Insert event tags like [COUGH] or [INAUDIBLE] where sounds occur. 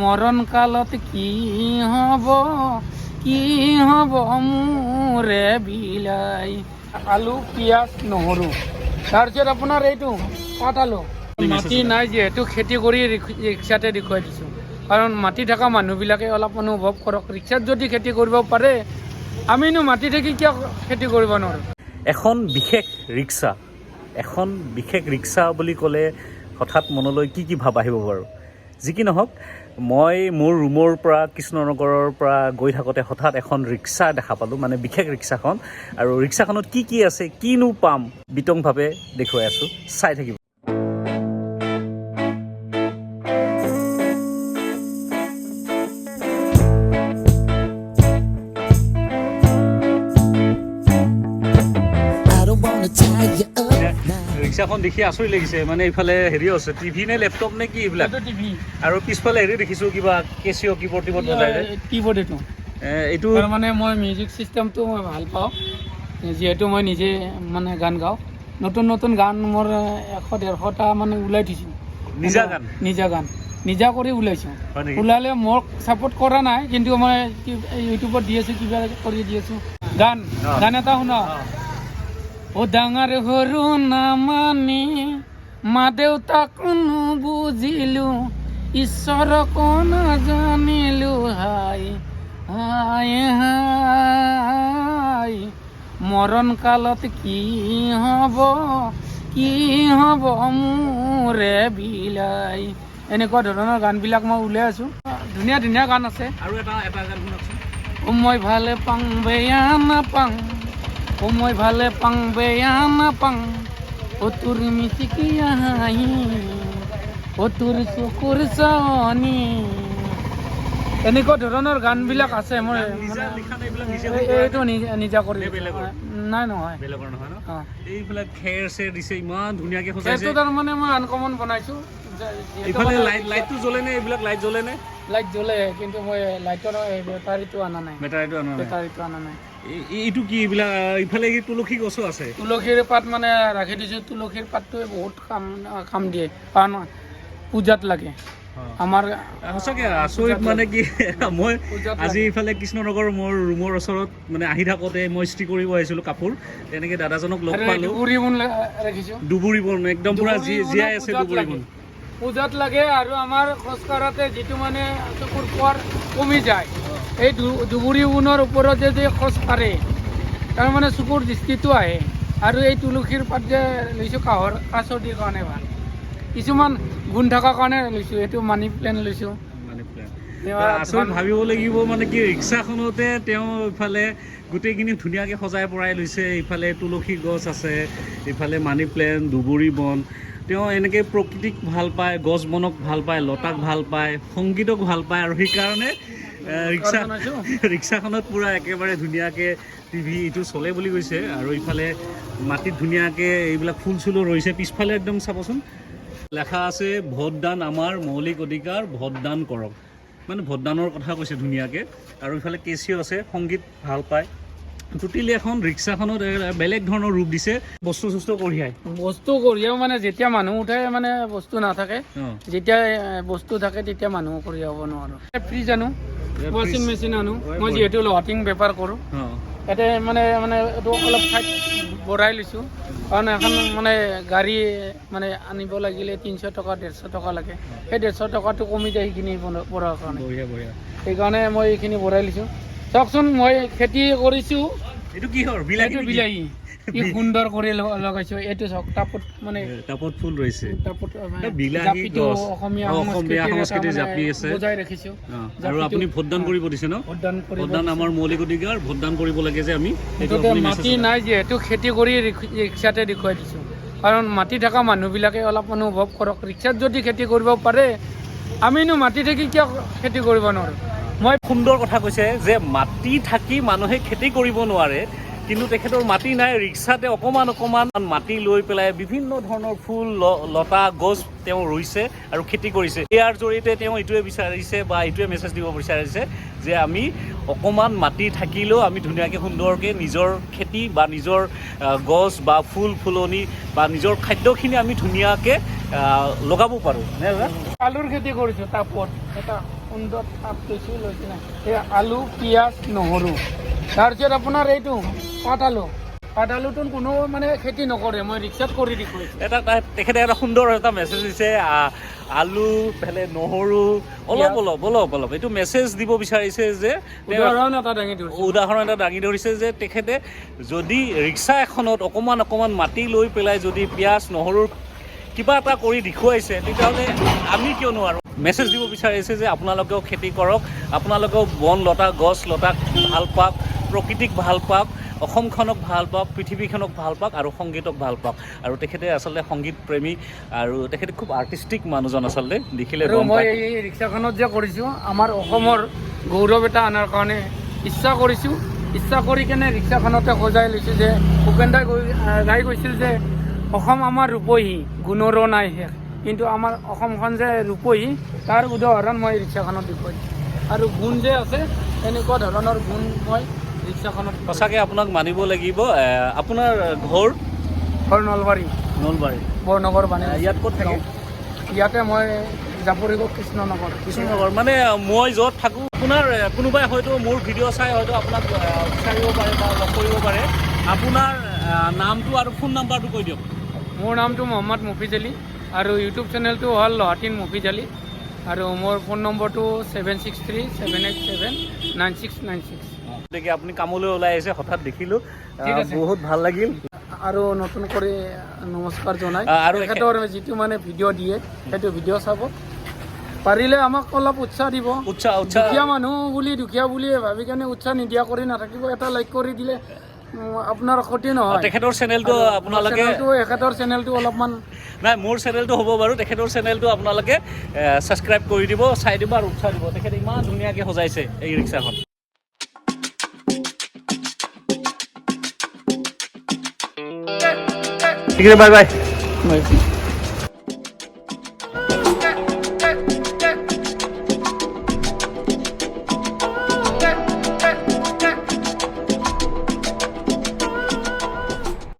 মৰণ কালত কি হ'ব? কি হ'ব মোৰে বিলাই? আলু, পিঁয়াজ, নহৰু। তাৰপিছত আপোনাৰ এইটো পাত আলু মাটি নাই যিহেতু, খেতি কৰি ৰিক্স- ৰিক্সাতে দেখুৱাই দিছোঁ। কাৰণ মাটি থকা মানুহবিলাকে অলপ অনুভৱ কৰক, ৰিক্সাত যদি খেতি কৰিব পাৰে, আমিনো মাটি থাকি কিয় খেতি কৰিব নোৱাৰোঁ? এখন বিশেষ ৰিক্সা, এখন বিশেষ ৰিক্সা বুলি ক'লে হঠাৎ মনলৈ কি কি ভাৱ আহিব বাৰু? যি কি নহওক মই মোৰ ৰুমৰ পৰা, কৃষ্ণনগৰৰ পৰা গৈ থাকোঁতে হঠাৎ এখন ৰিক্সা দেখা পালোঁ মানে বিশেষ ৰিক্সাখন। আৰু ৰিক্সাখনত কি কি আছে, কিনো পাম, বিতংভাৱে দেখুৱাই আছোঁ। চাই থাকিব। ৰিক্সাখন দেখি আচৰিত লাগিছে। মানে এইফালে হেৰি আছে টিভি নে লেপটপ নে কি এইবিলাক? আৰু পিছফালে হেৰি দেখিছোঁ কিবা কেচিঅ' কিবৰ্ড টিবৰ্ড বজাই কীবৰ্ড এইটো। এইটো তাৰমানে মই মিউজিক চিষ্টেমটো মই ভালো পাওঁ। যিহেতু মই নিজে মানে গান গাওঁ। নতুন নতুন গান মোৰ এশ ডেৰশটা মানে ওলাই থৈছোঁ নিজা গান? নিজা গান। নিজা কৰি ওলাইছোঁ। ওলালে মোক ছাপোৰ্ট কৰা নাই কিন্তু মই ইউটিউবত দি আছোঁ কিবা কৰি দি আছোঁ। গান গান এটা শুনা। ও ডাঙৰ সৰু নামানি মা দেউতাক নুবুজিলো ঈশ্বৰক নাজানিলো হাই হাই হাই। মৰণ কালত কি হ'ব কি হ'ব মোৰে বিলাই। এনেকুৱা ধৰণৰ গানবিলাক মই উলিয়াই আছোঁ। ধুনীয়া ধুনীয়া গান আছে। আৰু এটা এটা গান মই ভালে পাং বেয়া নাপাং। ও মই ভালে পাং বেয়া নাপাং ও তোৰ মিচিকিয়া হাঁহি ও তোৰ চকুৰ চাৱনি এনেকুৱা ধৰণৰ গানবিলাক আছে নে নিজে এই- এইটো নিজা কৰি নাই নহয়। ন? এইবিলাক খেৰ চেৰ দিছে ইমান ধুনীয়াকে সজাইছে। তাৰমানে মই আনকমন বনাইছোঁ। এইফালে মানে লাইট লাইটটো জ্বলে নে? এইবিলাক লাইট জ্বলে নে? লাইট জ্বলে কিন্তু মই লাইটৰ বেটাৰীটো অনা নাই। বেটাৰীটো আনা নাই। বেটাৰীটো অনা নাই। এইটো কি এইবিলাক ইফালে তুলসী গছো আছে? তুলসীৰ পাত মানে ৰাখি দিছোঁ তুলসীৰ পাতটোৱে বহুত কাম কাম দিয়ে কাৰণ পূজাত লাগে। আমাৰ সঁচাকে আচৰিত মানে কি মই আজি ইফালে কৃষ্ণনগৰ মোৰ ৰুমৰ ওচৰত মানে আহি থাকোঁতে মই ইস্ত্ৰি কৰিব আহিছিলোঁ কাপোৰ তেনেকে দাদাজনক লগ পালোঁ। উৰি বন একদম পুৰা জীয়াই আছে লাগে। বন। পূজাত লাগে আৰু আমাৰ খোজ কাঢ়াতে যিটো মানে চকুৰ পোৱাৰ কমি যায়। এই দুবুৰি বনৰ ওপৰত যদি খোজ কাঢ়ে তাৰমানে চকুৰ দৃষ্টিটো আহে। আৰু এই তুলসীৰ পাত যে লৈছোঁ কাহৰ কাহ চৰ্দিৰ কাৰণে ভাল। কিছুমান গুণ থকাৰ কাৰণে লৈছোঁ এইটো মানি প্লেন লৈছোঁ। ভাবিব লাগিব মানে কি ৰিক্সাখনতে তেওঁ ইফালে গোটেইখিনি ধুনীয়াকৈ সজাই পৰাই লৈছে। ইফালে তুলসী গছ আছে ইফালে মানি প্লেন দুবুৰি বন। তেওঁ এনেকৈ প্ৰকৃতিক ভাল পায় গছ বনক ভাল পায় লতাক ভাল পায় সংগীতক ভাল পায়। আৰু সেইকাৰণে ৰিক্সা [LAUGHS] ৰিক্সাখনত পূৰা একেবাৰে ধুনীয়াকৈ টিভি এইটো চলে বুলি কৈছে আৰু ইফালে মাটিত ধুনীয়াকৈ এইবিলাক ফুল চুলো ৰৈছে। পিছফালে একদম চাবচোন লেখা আছে ভোটদান আমাৰ মৌলিক অধিকাৰ ভোটদান কৰক। মানে ভোটদানৰ কথা কৈছে ধুনীয়াকৈ। আৰু ইফালে কেচিও আছে সংগীত ভালো পায়। টোটেলি এখন ৰিক্সাখনত বেলেগ ধৰণৰ ৰূপ দিছে বস্তু চস্তু কঢ়িয়াই। বস্তু কঢ়িয়াও মানে যেতিয়া মানুহ উঠে মানে বস্তু নাথাকে। যেতিয়া বস্তু থাকে তেতিয়া মানুহ কঢ়িয়াব নোৱাৰোঁ। ফ্ৰিজ আনো। ৱাশ্বিং মেচিন আনো। মই। যিহেতু লহাটিং বেপাৰ কৰোঁ। ইয়াতে মানে মানে এইটো অলপ ঠাইত বঢ়াই লৈছোঁ। কাৰণ এখন মানে গাড়ী মানে আনিব লাগিলে তিনিশ টকা ডেৰশ টকা লাগে। সেই ডেৰশ টকাটো কমি যায় সেইখিনি বঢ়োৱাৰ কাৰণে। সেইকাৰণে মই এইখিনি বঢ়াই লৈছোঁ। চাওকচোন মই খেতি কৰিছোঁ। এইটো কিহৰ? বিলাহী এইটো বিলাহী। [LAUGHS] কি সুন্দৰ কৰি লগাইছোঁ। এইটো চাওক টাপত মানে এ, টাবত ফুল ৰৈছে। টাপত মানে বিলাহী গছ। অসমীয়া অসমীয়া মানে জাপি আছে। বজাই ৰাখিছোঁ। আৰু আপুনি ভোটদান কৰিব দিছে ন? ভোটদান কৰিব ভোটদান আমাৰ মৌলিক অধিকাৰ ভোটদান কৰিব লাগে যে আমি। মাটি নাই যিহেতু খেতি কৰি ৰিক্সাতে দেখুৱাই দিছোঁ। কাৰণ মাটি থকা মানুহবিলাকে অলপ অনুভৱ কৰক ৰিক্সাত যদি খেতি কৰিব পাৰে আমিনো মাটি থাকি কিয় খেতি কৰিব নোৱাৰোঁ? মই সুন্দৰ কথা কৈছে যে মাটি থাকি মানুহে খেতি কৰিব নোৱাৰে, কিন্তু তেখেতৰ মাটি নাই, ৰিক্সাতে অকণমান অকণমান মাটি লৈ পেলাই বিভিন্ন ধৰণৰ ফুল লতা, গছ তেওঁ ৰুইছে আৰু খেতি কৰিছে। ইয়াৰ জৰিয়তে তেওঁ এইটোৱে বিচাৰিছে বা এইটোৱে মেছেজ দিব বিচাৰিছে যে আমি অকণমান মাটি থাকিলেও আমি ধুনীয়াকৈ, সুন্দৰকৈ নিজৰ খেতি বা নিজৰ গছ বা ফুল, ফুলনি বা নিজৰ খাদ্যখিনি আমি ধুনীয়াকৈ লগাব পাৰোঁ? আলুৰ খেতি কৰিছোঁ টাপত এটা সুন্দৰ তাত কিছু লৈছে না। এই আলু পিঁয়াজ নহৰু। তাৰপিছত আপোনাৰ এইটো পাত আলু পাত আলুটো কোনো মানে খেতি নকৰে মই ৰিক্সাত কৰি দেখুৱাইছোঁ এটা তেখেতে এটা সুন্দৰ এটা মেছেজ দিছে আলু ফেলে নহৰু অলপ অলপ অলপ অলপ। এইটো মেছেজ দিব বিচাৰিছে যে উদাহৰণ এটা দাঙি ধৰিছোঁ। উদাহৰণ এটা দাঙি ধৰিছে যে তেখেতে যদি ৰিক্সা এখনত অকণমান অকণমান মাটি লৈ পেলাই যদি পিঁয়াজ নহৰুৰ কিবা এটা কৰি দেখুৱাইছে তেতিয়াহ'লে আমি কিয় নোৱাৰোঁ? মেছেজ দিব বিচাৰিছে যে আপোনালোকেও খেতি কৰক আপোনালোকেও বন লতা গছ লতাক ভালো পাওক প্ৰকৃতিক ভালো পাওক অসমখনক ভালো পাওক পৃথিৱীখনক ভালো পাওক আৰু সংগীতক ভালো পাওক। আৰু তেখেতে আচলতে সংগীত প্ৰেমী আৰু তেখেতে খুব আৰ্টিষ্টিক মানুহজন আচলতে দেখিলে মই এই ৰিক্সাখনত যে কৰিছোঁ আমাৰ অসমৰ গৌৰৱ এটা অনাৰ কাৰণে ইচ্ছা কৰিছোঁ। ইচ্ছা কৰি কেনে ৰিক্সাখনতে সজাই লৈছোঁ যে ভূপেন দাই গাই গৈছিল যে অসম আমাৰ ৰূপহী গুণৰো নাই শেষ। কিন্তু আমাৰ অসমখন যে ৰূপহী তাৰ উদাহৰণ মই ৰিক্সাখনত দেখুৱাইছোঁ আৰু গুণ যে আছে এনেকুৱা ধৰণৰ গুণ মই ৰিক্সাখনত সঁচাকৈ আপোনাক মানিব লাগিব আপোনাৰ ঘৰ? ঘৰ নলবাৰী। নলবাৰী। বৰনগৰ বানে ইয়াত ক'ত থাকে? ইয়াতে মই জাপৰিগড় কৃষ্ণনগৰ। কৃষ্ণনগৰ মানে মই য'ত থাকোঁ আপোনাৰ কোনোবাই হয়তো মোৰ ভিডিঅ' চাই হয়তো আপোনাক বিচাৰিব পাৰে বা লগ কৰিব পাৰে। আপোনাৰ নামটো আৰু ফোন নাম্বাৰটো কৈ দিয়ক। মোৰ নামটো মহম্মদ মুফিজ আলী। আৰু ইউটিউব চেনেলটো হ'ল লহাটিন মুফিজ আলী আৰু মোৰ ফোন নম্বৰটো seven six three seven eight seven nine six nine six গতিকে আপুনি কামলৈ ওলাই আহিছে হঠাৎ দেখিলোঁ। বহুত ভালো লাগিল আৰু নতুন কৰি নমস্কাৰ জনাই আৰু তেখেতৰ যিটো মানে ভিডিঅ' দিয়ে সেইটো ভিডিঅ' চাব পাৰিলে আমাক অলপ উৎসাহ দিব উৎসাহ উৎসাহ দুখীয়া মানুহ বুলি দুখীয়া বুলি ভাবি কেনে উৎসাহ নিদিয়া কৰি নাথাকিব এটা লাইক কৰি দিলে আপোনাৰ ক্ষতি নহয়। তেখেতৰ চেনেলটো আপোনালোকে তেখেতৰ এখেতৰ চেনেলটো অলপমান নাই মোৰ চেনেলটো হ'ব বাৰু। তেখেতৰ চেনেলটো আপোনালোকে ছাবস্ক্ৰাইব কৰি দিব চাই দিব আৰু উৎসাহ দিব। তেখেতে ইমান ধুনীয়াকৈ সজাইছে এই ৰিক্সাখন। ঠিক আছে বাই বাই হয়